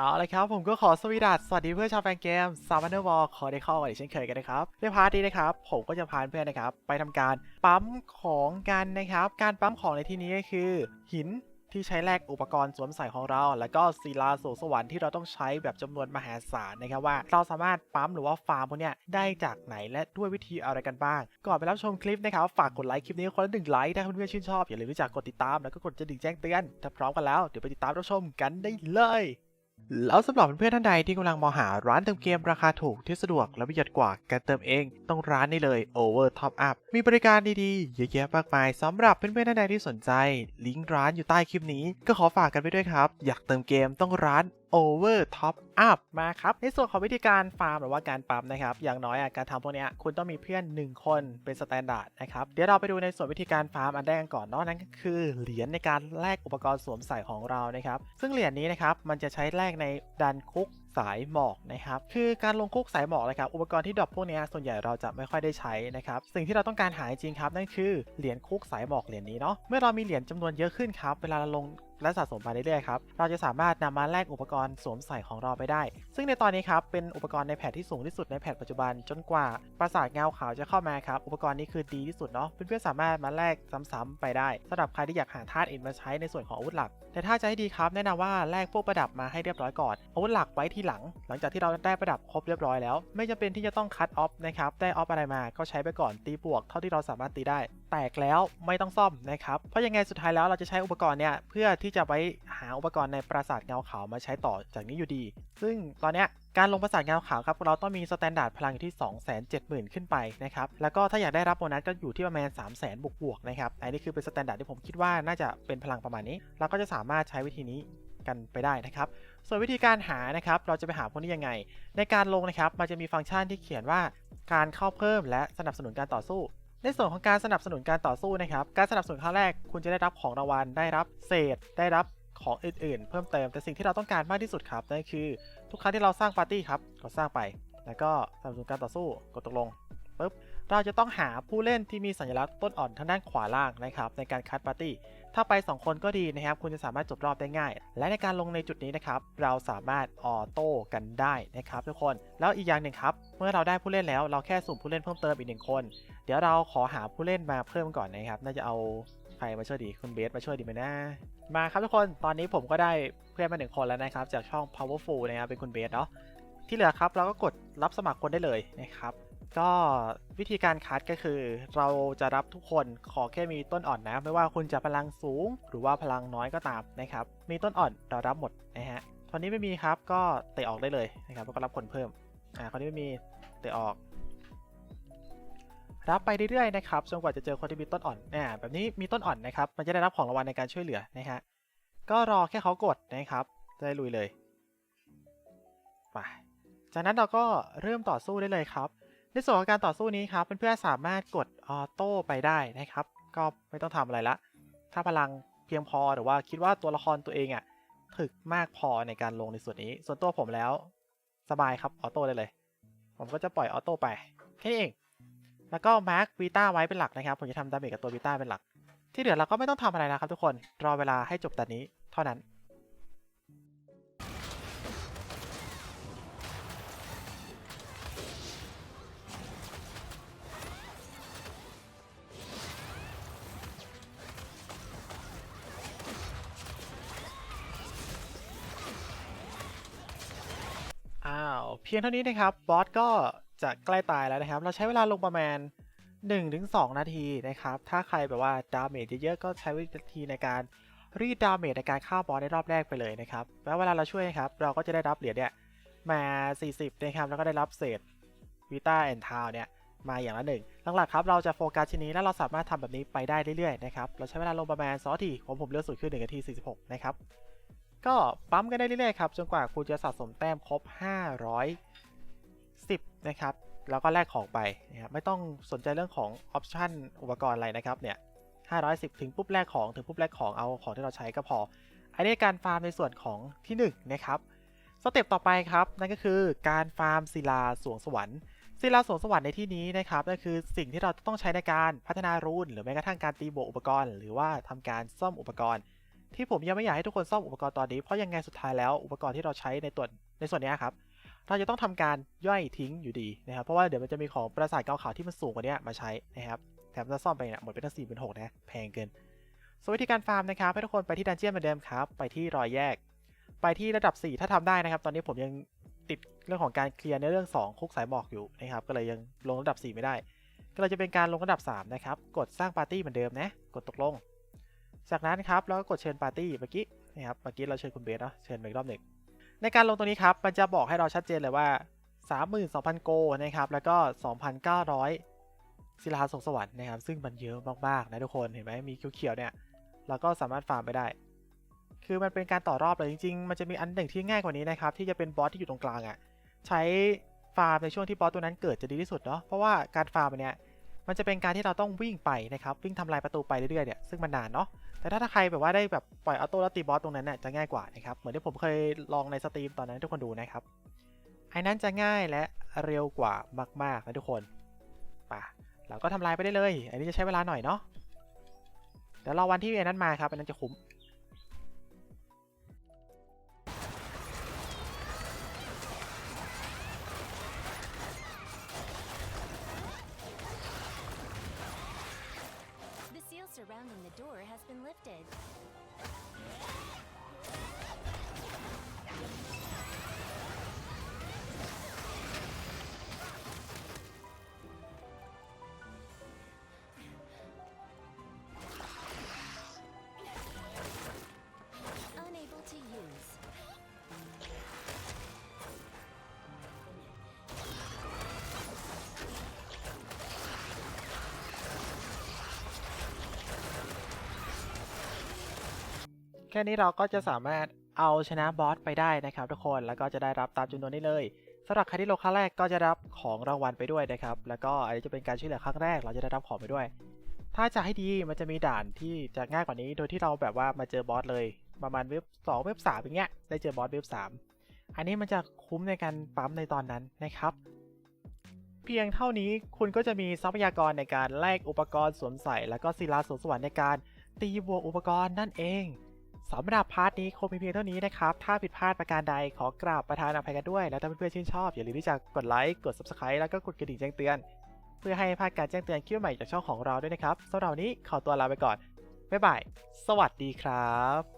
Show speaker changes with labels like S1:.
S1: เอาละครับ ผมก็ขอสวีดัสสวัสดีเพื่อนชาวแฟนเกมซาม m นเนอร์วอลขอได้เข้ากันอีกเช่นเคยกันนะครับ ในพาร์ทนี้นะครับ ผมก็จะพาเพื่อนนะครับ ไปทำการปั๊มของกันนะครับ การปั๊มของในที่นี้ก็คือ หินที่ใช้แลกอุปกรณ์สวมใส่ของเรา แล้วก็ศิลาสู่สวรรค์ที่เราต้องใช้แบบจำนวนมหาศาลนะครับว่า เราสามารถปั๊มหรือว่าฟาร์มพวกเนี้ยได้จากไหนและด้วยวิธีอะไรกันบ้าง ก่อนไปรับชมคลิปนะครับ ฝากกดไลค์คลิปนี้คนละหนึ่งไลค์ถ้าเพื่อนๆชื่นชอบอย่าลืมที่จะกดติดตามแล้วก็กดกระดิ่งแจ้งเตือนถ้าพร้อมกันแล้วเดี๋ยวไปติดตามรับชมกันได้เลย แล้วสำหรับเพื่อนท่านใดที่กำลังมองหาร้านเติมเกมราคาถูกที่สะดวกและประหยัดกว่าการเติมเอง ต้องร้านนี้เลย Over Top Up มีบริการดีๆ เยอะแยะมากมายสำหรับเพื่อนๆท่านใดที่สนใจ ลิงก์ร้านอยู่ใต้คลิปนี้ ก็ขอฝากกันไปด้วยครับ อยากเติมเกมต้องร้าน Over Top Up มาครับ ในส่วนของวิธีการฟาร์มหรือว่าการปั๊มนะครับ อย่างน้อยอะการทำพวกนี้คุณต้องมีเพื่อน 1 คนเป็นสแตนดาร์ดนะครับ เดี๋ยวเราไปดูในส่วนวิธีการฟาร์มอันแรกกันก่อนนอกนั้นก็คือเหรียญในการแลกอุปกรณ์สวมใส่ของเรานะครับ ซึ่งเหรียญนี้นะครับมันจะใช้แลกในดันคุกสายหมอกนะครับคือการลงคุกสายหมอกนะครับอุปกรณ์ที่ดรอปพวกนี้ส่วนใหญ่เราจะไม่ค่อยได้ใช้นะครับสิ่งที่เราต้องการหาจริงครับนั่นคือเหรียญคุกสายหมอกเหรียญนี้เนาะเมื่อเรามีเหรียญจำนวนเยอะขึ้นครับเวลาเราลงและสะสมไปเรื่อยๆครับ เราจะสามารถนำมาแลกอุปกรณ์สวมใส่ของเราไปได้ ซึ่งในตอนนี้ครับเป็นอุปกรณ์ในแพทที่สูงที่สุดในแพทปัจจุบัน จนกว่าปราสาทเงาขาวจะเข้ามาครับ อุปกรณ์นี้คือดีที่สุดเนาะ เพื่อนๆสามารถมาแลกซ้ำๆไปได้สำหรับใครที่อยากหาธาตุอื่นมาใช้ในส่วนของอาวุธหลัก แต่ถ้าจะให้ดีครับแนะนำว่าแลกพวกประดับมาให้เรียบร้อยก่อน อาวุธหลักไว้ที่หลัง หลังจากที่เราได้ประดับครบเรียบร้อยแล้ว ไม่จำเป็นที่จะต้องคัดออฟนะครับ ได้ออฟอะไรมาก็ใช้ไปก่อนตีบวกเท่าที่เราสามารถตีได้ แตกแล้วไม่ต้องซ่อมนะครับ เพราะยังไงสุดท้ายแล้วเราจะใช้อุปกรณ์เนี่ยเพื่อที่จะไว้หาอุปกรณ์ในปราสาทเงาขาวมาใช้ต่อจากนี้อยู่ดี ซึ่งตอนเนี้ยการลงปราสาทเงาขาวครับเราต้องมีสแตนดาร์ดพลังอยู่ที่ 270,000 ขึ้นไปนะครับ แล้วก็ถ้าอยากได้รับโบนัสก็อยู่ที่ประมาณ 300,000 บวกๆนะครับ อันนี้คือเป็นสแตนดาร์ดที่ผมคิดว่าน่าจะเป็นพลังประมาณนี้ เราก็จะสามารถใช้วิธีนี้กันไปได้นะครับ ส่วนวิธีการหานะครับเราจะไปหาพวกนี้ยังไง ในการลงนะครับมันจะมีฟังก์ชันที่เขียนว่าการเข้าเพิ่มและสนับสนุนการต่อสู้ ในส่วนของการสนับสนุนการต่อสู้นะครับ การสนับสนุนครั้งแรกคุณจะได้รับของรางวัล ได้รับเศษ ได้รับของอื่นๆ เพิ่มเติม แต่สิ่งที่เราต้องการมากที่สุดครับ นั่นคือทุกครั้งที่เราสร้างปาร์ตี้ครับกดสร้างไป แล้วก็สนับสนุนการต่อสู้ กดตกลงปุ๊บ เราจะต้องหาผู้เล่นที่มีสัญลักษณ์ต้นอ่อนทางด้านขวาล่างนะครับในการคัดปาร์ตี้ ถ้าไป 2 คนก็ดีนะครับ คุณจะสามารถจบรอบได้ง่าย และในการลงในจุดนี้นะครับ เราสามารถออโต้กันได้นะครับทุกคน แล้วอีกอย่างหนึ่งครับ เมื่อเราได้ผู้เล่นแล้วเราแค่สุ่มผู้เล่นเพิ่มเติมอีกหนึ่งคน เดี๋ยวเราขอหาผู้เล่นมาเพิ่มก่อนนะครับ น่าจะเอาใครมาช่วยดีคุณเบสมาช่วยดีไหมนะมาครับทุกคน ตอนนี้ผมก็ได้เพื่อนมาหนึ่งคนแล้วนะครับจากช่อง powerful นะครับเป็นคุณเบสเนาะ ที่เหลือครับเราก็กดรับสมัครคนได้เลยนะครับ ก็วิธีการคัดก็คือ เราจะรับทุกคนขอแค่มีต้นอ่อนนะ ไม่ว่าคุณจะพลังสูง หรือว่าพลังน้อยก็ตามนะครับ มีต้นอ่อนเรารับหมดนะฮะคนนี้ไม่มีครับก็เตะออกได้เลยนะครับแล้วก็รับคนเพิ่มอ่าคนนี้ไม่มีเตะออก รับไปเรื่อยๆนะครับจนกว่าจะเจอคนที่มีต้นอ่อนเนี่ยแบบนี้มีต้นอ่อนนะครับ มันจะได้รับของรางวัลในการช่วยเหลือนะฮะก็รอแค่เขากดนะครับจะได้ลุยเลยไป จากนั้นเราก็เริ่มต่อสู้ได้เลยครับ ในส่วนของการต่อสู้นี้ครับเพื่อนๆสามารถกดออโต้ไปได้นะครับ ก็ไม่ต้องทำอะไรละ ถ้าพลังเพียงพอหรือว่าคิดว่าตัวละครตัวเองอะถึกมากพอในการลงในส่วนนี้ ส่วนตัวผมแล้ว สบายครับออโต้ได้เลย ผมก็จะปล่อยออโต้ไปแค่นี้เอง แล้วก็มาร์ควีต้าไว้เป็นหลักนะครับ ผมจะทำดาเมจกับตัววีต้าเป็นหลัก ที่เหลือเราก็ไม่ต้องทำอะไรนะครับทุกคน รอเวลาให้จบแต่นี้เท่านั้น เพียงเท่านี้นะครับบอสก็จะใกล้ตายแล้วนะครับ เราใช้เวลาลงประมาณ 1-2 นาทีนะครับ ถ้าใครแบบว่าดาเมจเยอะๆก็ใช้วิธีในการรีดดาเมจในการฆ่าบอสในรอบแรกไปเลยนะครับ แล้วเวลาเราช่วยนะครับ เราก็จะได้รับเหรียญเนี่ยมา 40 นะครับ แล้วก็ได้รับเศษวิต้าแอนทาวเนี่ยมาอย่างละหนึ่งหลักๆครับ เราจะโฟกัสชิ้นนี้แล้วเราสามารถทำแบบนี้ไปได้เรื่อยๆนะครับ เราใช้เวลาลงประมาณ2นาทีผมผมเลือกสุดคือ1นาที 46 นะครับ ก็ปั๊มกันได้เรื่อยๆครับจนกว่าคุณจะสะสมแต้มครบ 510 นะครับ แล้วก็แลกของไปนะครับไม่ต้องสนใจเรื่องของออปชันอุปกรณ์อะไรนะครับเนี่ย 510 ถึงปุ๊บแลกของถึงปุ๊บแลกของเอาของที่เราใช้ก็พอ อันนี้การฟาร์มในส่วนของที่ 1 นะครับสเต็ปต่อไปครับนั่นก็คือการฟาร์มศิลาสวงสวรรค์ศิลาสวงสวรรค์ในที่นี้นะครับนั่นคือสิ่งที่เราต้องใช้ในการพัฒนารูนหรือแม้กระทั่งการตีโบวกอุปกรณ์ หรือว่าทำการซ่อมอุปกรณ์ ที่ผมยังไม่อยากให้ทุกคนซ่อมอุปกรณ์ตอนนี้เพราะยังไงสุดท้ายแล้วอุปกรณ์ที่เราใช้ในตัวในส่วนนี้ครับเราจะต้องทำการย่อยทิ้งอยู่ดีนะครับเพราะว่าเดี๋ยวมันจะมีของประสาทเกาขาวที่มันสูงกว่านี้มาใช้นะครับแถมจะซ่อมไปเนี่ยหมดไปตั้งสี่เป็นหกนะแพงเกินส่วนวิธีการฟาร์มนะครับให้ทุกคนไปที่ดันเจียนเหมือนเดิมครับ ไปที่รอยแยก ไปที่ระดับ 4 ถ้าทำได้นะครับ ตอนนี้ผมยังติดเรื่องของการเคลียร์ในเรื่อง 2 คุกสายหมอกอยู่นะครับ ก็เลยยังลงระดับ 4 ไม่ได้ ก็เลยจะเป็นการลงระดับ 3 นะครับ กดสร้างปาร์ตี้เหมือนเดิมนะ กดตกลง จากนั้นครับแล้วก็กดเชิญปาร์ตี้เมื่อกี้นะครับเมื่อกี้เราเชิญคุณเบสเนาะเชิญมาอีกรอบหนึ่งในการลงตรงนี้ครับมันจะบอกให้เราชัดเจนเลยว่า 32,000 โกนะครับแล้วก็ 2,900 ศิลาส่งสวรรค์นะครับ ซึ่งมันเยอะมากๆนะทุกคนเห็นไหมมีเขียวๆเนี่ยเราก็สามารถฟาร์มไปได้ คือมันเป็นการต่อรอบเลยจริงๆ มันจะมีอันหนึ่งที่ง่ายกว่านี้นะครับที่จะเป็นบอสที่อยู่ตรงกลางอะ่ะใช้ฟาร์มในช่วงที่บอสตัวนั้นเกิดจะดีที่สุดเนาะเพราะว่าการฟาร์มอันเนี้ยมันจะเป็นการที่เราต้องวิ่งไปนะครับวิ่งทำลายประตูไปเรื่อยๆเนี่ยซึ่งมันนานเนาะ แต่ถ้าถ้าใครแบบว่าได้แบบปล่อยออโต้แล้วตีบอสตรงนั้นน่ยจะง่ายกว่านะครับ เหมือนที่ผมเคยลองในสตรีมตอนนั้นทุกคนดูนะครับไอ้นั้นจะง่ายและเร็วกว่ามาก ๆ นะทุกคนป่ะเราก็ทำลายไปได้เลย อันนี้จะใช้เวลาหน่อยเนาะเดี๋ยวรอวันที่ไอ้นั้นมาครับอันนั้นจะคุ้ม protected. ค่นี้เราก็จะสามารถเอาชนะบอสไปได้นะครับทุกคนแล้วก็จะได้รับตามจำนวนนี้เลยสำหรับใครที่ลงครั้งแรกก็จะรับของรางวัลไปด้วยนะครับ แล้วก็อันนี้จะเป็นการช่วยเหลือครั้งแรกเราจะได้รับของไปด้วย ถ้าจะให้ดีมันจะมีด่านที่จะง่ายกว่านี้โดยที่เราแบบว่ามาเจอบอสเลย ประมาณเว็บ2เว็บ3อย่างเงี้ยได้เจอบอสเว็บ3 อันนี้มันจะคุ้มในการปั๊มในตอนนั้นนะครับ เพียงเท่านี้คุณก็จะมีทรัพยากรในการแลกอุปกรณ์สวมใส่ แล้วก็ศิลาสวมสวรรค์ในการตีบวกอุปกรณ์นั่นเอง สำหรับพาร์ทนี้คงมีเพียงเท่านี้นะครับ ถ้าผิดพลาดประการใดขอกราบประทานอภัยกันด้วย แล้วถ้าเพื่อนๆชื่นชอบอย่าลืมที่จะกดไลค์ กด Subscribe แล้วก็กดกระดิ่งแจ้งเตือน เพื่อให้พลาดการแจ้งเตือนคลิปใหม่จากช่องของเราด้วยนะครับสำหรับนี้ขอตัวลาไปก่อน บ๊ายบาย สวัสดีครับ